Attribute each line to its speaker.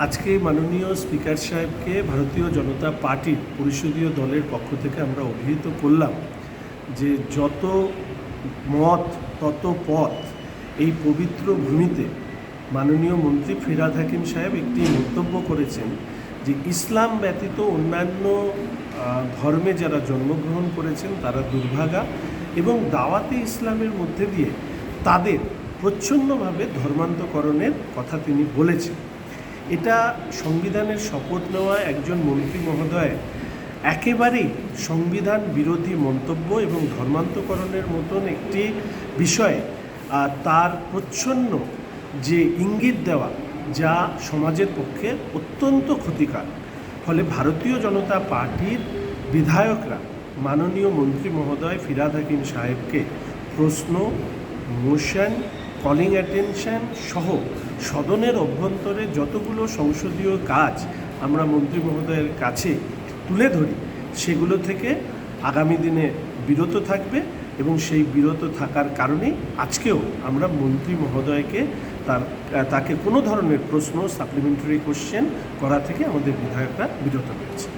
Speaker 1: আজকে মাননীয় স্পিকার সাহেবকে ভারতীয় জনতা পার্টির পরিষদীয় দলের পক্ষ থেকে আমরা অভিহিত করলাম যে যত মত, তত পথ এই পবিত্র ভূমিতে মাননীয় মন্ত্রী ফিরাদ হাকিম সাহেব একটি মন্তব্য করেছেন যে ইসলাম ব্যতীত অন্যান্য ধর্মে যারা জন্মগ্রহণ করেছেন তারা দুর্ভাগা এবং দাওয়াতে ইসলামের মধ্যে দিয়ে তাদের প্রচ্ছন্নভাবে ধর্মান্তকরণের কথা তিনি বলেছেন। এটা সংবিধানের শপথ নেওয়া একজন মন্ত্রী মহোদয় একেবারেই সংবিধান বিরোধী মন্তব্য এবং ধর্মান্তকরণের মতন একটি বিষয়ে তার প্রচ্ছন্ন যে ইঙ্গিত দেওয়া যা সমাজের পক্ষে অত্যন্ত ক্ষতিকর। ফলে ভারতীয় জনতা পার্টির বিধায়করা মাননীয় মন্ত্রী মহোদয় ফিরাদ হাকিম সাহেবকে প্রশ্ন মোশন কলিং অ্যাটেনশন সহ সদনের অভ্যন্তরে যতগুলো সংসদীয় কাজ আমরা মন্ত্রী মহোদয়ের কাছে তুলে ধরি, সেগুলো থেকে আগামী দিনে বিরত থাকবে এবং সেই বিরত থাকার কারণেই আজকেও আমরা মন্ত্রী মহোদয়কে তার, তাকে কোনো ধরনের প্রশ্ন সাপ্লিমেন্টারি কোশ্চেন করা থেকে আমাদের বিধায়করা বিরত রয়েছে।